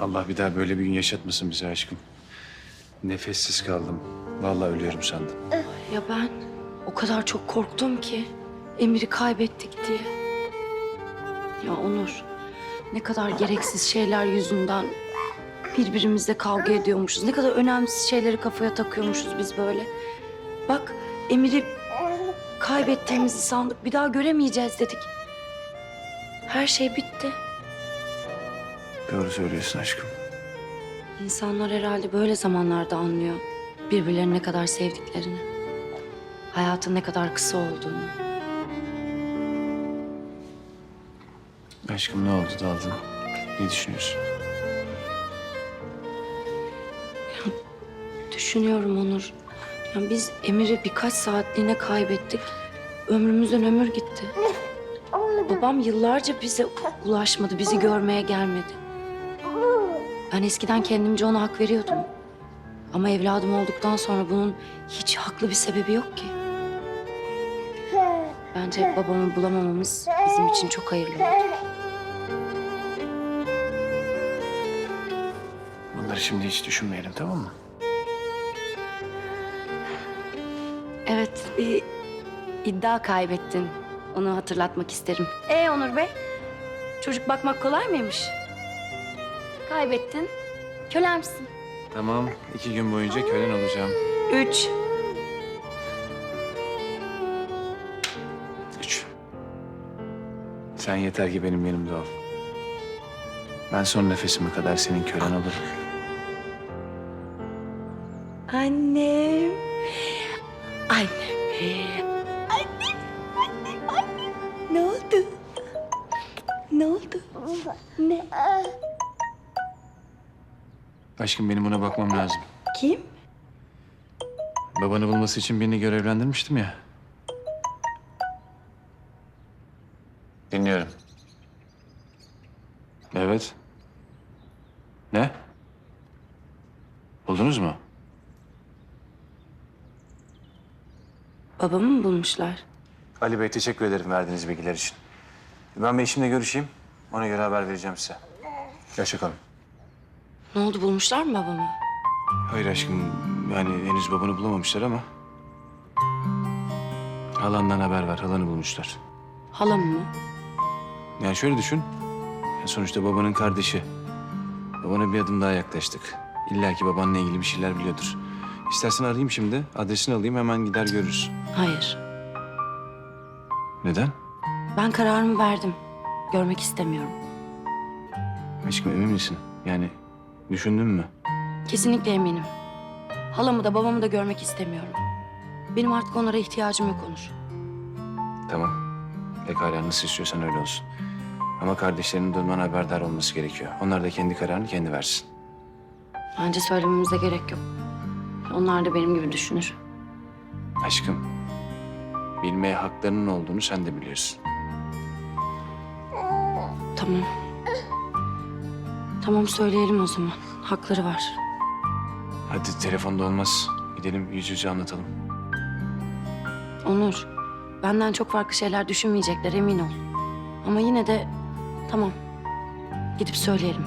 Allah bir daha böyle bir gün yaşatmasın bize aşkım. Nefessiz kaldım. Vallahi ölüyorum sandım. Ya ben o kadar çok korktum ki Emir'i kaybettik diye. Ya Onur ne kadar gereksiz şeyler yüzünden birbirimizle kavga ediyormuşuz. Ne kadar önemsiz şeyleri kafaya takıyormuşuz biz böyle. Bak Emir'i kaybettiğimizi sandık. Bir daha göremeyeceğiz dedik. Her şey bitti. Doğru söylüyorsun aşkım. İnsanlar herhalde böyle zamanlarda anlıyor birbirlerini ne kadar sevdiklerini. Hayatın ne kadar kısa olduğunu. Aşkım ne oldu daldın? Ne düşünüyorsun? Düşünüyorum Onur. Ya biz Emir'i birkaç saatliğine kaybettik. Ömrümüzden ömür gitti. Babam yıllarca bize ulaşmadı, bizi görmeye gelmedi. Ben eskiden kendimce ona hak veriyordum. Ama evladım olduktan sonra bunun hiç haklı bir sebebi yok ki. Bence babamı bulamamamız bizim için çok hayırlı oldu. Bunları şimdi hiç düşünmeyelim tamam mı? Evet, bir iddia kaybettin. Onu hatırlatmak isterim. Ee Onur Bey, çocuk bakmak kolay mıymış? Kaybettin, kölemsin. Tamam. iki gün boyunca kölen olacağım. Üç. Üç. Sen yeter ki benim yanımda ol. Ben son nefesime kadar senin kölen olurum. Annem. Annem. Annem, annem, annem. Ne oldu? Ne oldu? Ne? Aşkım benim buna bakmam lazım. Kim? Babanı bulması için birini görevlendirmiştim ya. Dinliyorum. Evet. Ne? Buldunuz mu? Babamı mı bulmuşlar? Ali Bey teşekkür ederim verdiğiniz bilgiler için. Ben bir eşimle görüşeyim. Ona göre haber vereceğim size. Yaşa kalın. Ne oldu, bulmuşlar mı babamı? Hayır aşkım. Yani henüz babanı bulamamışlar ama... Halandan haber var. Halanı bulmuşlar. Halam mı? Yani şöyle düşün. ya sonuçta babanın kardeşi. Babana bir adım daha yaklaştık. İlla ki babanla ilgili bir şeyler biliyordur. İstersen arayayım şimdi. Adresini alayım hemen gider görürüz. Hayır. Neden? Ben kararımı verdim. Görmek istemiyorum. Aşkım emin misin? Yani düşündün mü? Kesinlikle eminim. Halamı da babamı da görmek istemiyorum. Benim artık onlara ihtiyacım yok Onur. Tamam. Pekala nasıl istiyorsan öyle olsun. Ama kardeşlerinin durumdan haberdar olması gerekiyor. Onlar da kendi kararını kendi versin. Bence söylememize gerek yok. Onlar da benim gibi düşünür. Aşkım, bilmeye haklarının olduğunu sen de biliyorsun. Tamam. Tamam söyleyelim o zaman. Hakları var. Hadi telefonda olmaz. Gidelim yüz yüze anlatalım. Onur, benden çok farklı şeyler düşünmeyecekler emin ol. Ama yine de tamam. Gidip söyleyelim.